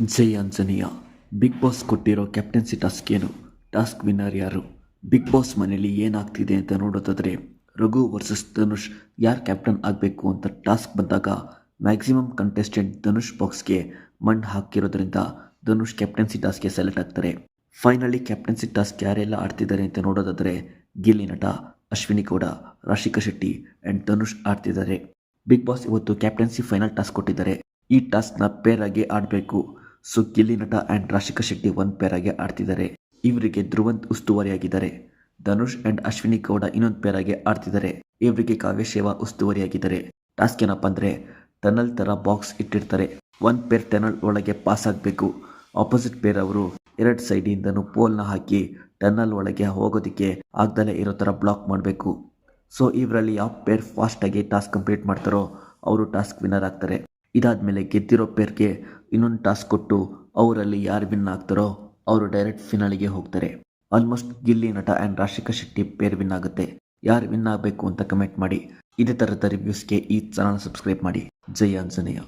ಜೈ Anjaneya. Big boss ಕೊಟ್ಟಿರೋ captaincy task ಏನು? Task winner ಯಾರು? ಬಿಗ್ ಬಾಸ್ ಮನೆಯಲ್ಲಿ ಏನಾಗ್ತಿದೆ ಅಂತ ನೋಡೋದಾದರೆ, ರಘು ವರ್ಸಸ್ ಧನುಷ್ ಯಾರು ಕ್ಯಾಪ್ಟನ್ ಆಗಬೇಕು ಅಂತ ಟಾಸ್ಕ್ ಬಂದಾಗ ಮ್ಯಾಕ್ಸಿಮಮ್ ಕಂಟೆಸ್ಟೆಂಟ್ ಧನುಷ್ ಬಾಕ್ಸ್ಗೆ ಮಣ್ಣು ಹಾಕಿರೋದ್ರಿಂದ ಧನುಷ್ ಕ್ಯಾಪ್ಟನ್ಸಿ ಟಾಸ್ಕ್ಗೆ ಸೆಲೆಕ್ಟ್ ಆಗ್ತಾರೆ. ಫೈನಲಿ ಕ್ಯಾಪ್ಟನ್ಸಿ ಟಾಸ್ಕ್ ಯಾರೆಲ್ಲ ಆಡ್ತಿದ್ದಾರೆ ಅಂತ ನೋಡೋದಾದರೆ, ಗಿಲ್ಲಿ ನಟ, ಅಶ್ವಿನಿ ಗೌಡ, ರಾಶಿಕಾ ಶೆಟ್ಟಿ ಆ್ಯಂಡ್ ಧನುಷ್ ಆಡ್ತಿದ್ದಾರೆ. ಬಿಗ್ ಬಾಸ್ ಇವತ್ತು ಕ್ಯಾಪ್ಟನ್ಸಿ ಫೈನಲ್ ಟಾಸ್ಕ್ ಕೊಟ್ಟಿದ್ದಾರೆ. ಈ ಟಾಸ್ಕ್ನ ಪೇರಾಗಿ ಆಡಬೇಕು. ಸೊ ಗಿಲ್ಲಿ ನಟ ಆ್ಯಂಡ್ ರಾಶಿಕಾ ಶೆಟ್ಟಿ ಒಂದು ಪೇರ್ ಆಗಿ ಆಡ್ತಿದ್ದಾರೆ. ಇವರಿಗೆ ಧ್ರುವಂತ್ ಉಸ್ತುವಾರಿಯಾಗಿದ್ದಾರೆ. ಧನುಷ್ ಆ್ಯಂಡ್ ಅಶ್ವಿನಿ ಗೌಡ ಇನ್ನೊಂದು ಪೇರ್ ಆಗಿ ಆಡ್ತಿದ್ದಾರೆ. ಇವರಿಗೆ ಕಾವ್ಯಶೇವ ಉಸ್ತುವಾರಿಯಾಗಿದ್ದಾರೆ. ಟಾಸ್ಕ್ ಏನಪ್ಪ ಅಂದರೆ, ಟನಲ್ ಥರ ಬಾಕ್ಸ್ ಇಟ್ಟಿರ್ತಾರೆ. ಒಂದು ಪೇರ್ ಟನಲ್ ಒಳಗೆ ಪಾಸ್ ಆಗಬೇಕು. ಆಪೋಸಿಟ್ ಪೇರ್ ಅವರು ಎರಡು ಸೈಡಿಂದನೂ ಪೋಲ್ನ ಹಾಕಿ ಟನಲ್ ಒಳಗೆ ಹೋಗೋದಕ್ಕೆ ಆಗ್ದಲೇ ಇರೋ ಥರ ಬ್ಲಾಕ್ ಮಾಡಬೇಕು. ಸೊ ಇವರಲ್ಲಿ ಯಾವ ಪೇರ್ ಫಾಸ್ಟಾಗಿ ಟಾಸ್ಕ್ ಕಂಪ್ಲೀಟ್ ಮಾಡ್ತಾರೋ, ಅವರು ಟಾಸ್ಕ್ ವಿನ್ನರ್ ಆಗ್ತಾರೆ. ಇದಾದಮೇಲೆ ಗೆದ್ದಿರೋ ಪೇರ್ಗೆ ಇನ್ನೊಂದು ಟಾಸ್ಕ್ ಕೊಟ್ಟು ಅವರಲ್ಲಿ ಯಾರು ವಿನ್ ಆಗ್ತಾರೋ ಅವರು ಡೈರೆಕ್ಟ್ ಫಿನಾಲಿಗೆ ಹೋಗ್ತಾರೆ. Almost Gilli Nata and Rashika Shetty pair win ಆಗುತ್ತೆ. ಯಾರು ವಿನ್ ಆಗಬೇಕು ಅಂತ ಕಮೆಂಟ್ ಮಾಡಿ. ಇದೇ ಥರದ ರಿವ್ಯೂಸ್ಗೆ ಈ ಚಾನಲ್ ಸಬ್ಸ್ಕ್ರೈಬ್ ಮಾಡಿ. ಜೈ ಆಂಜನೇಯ.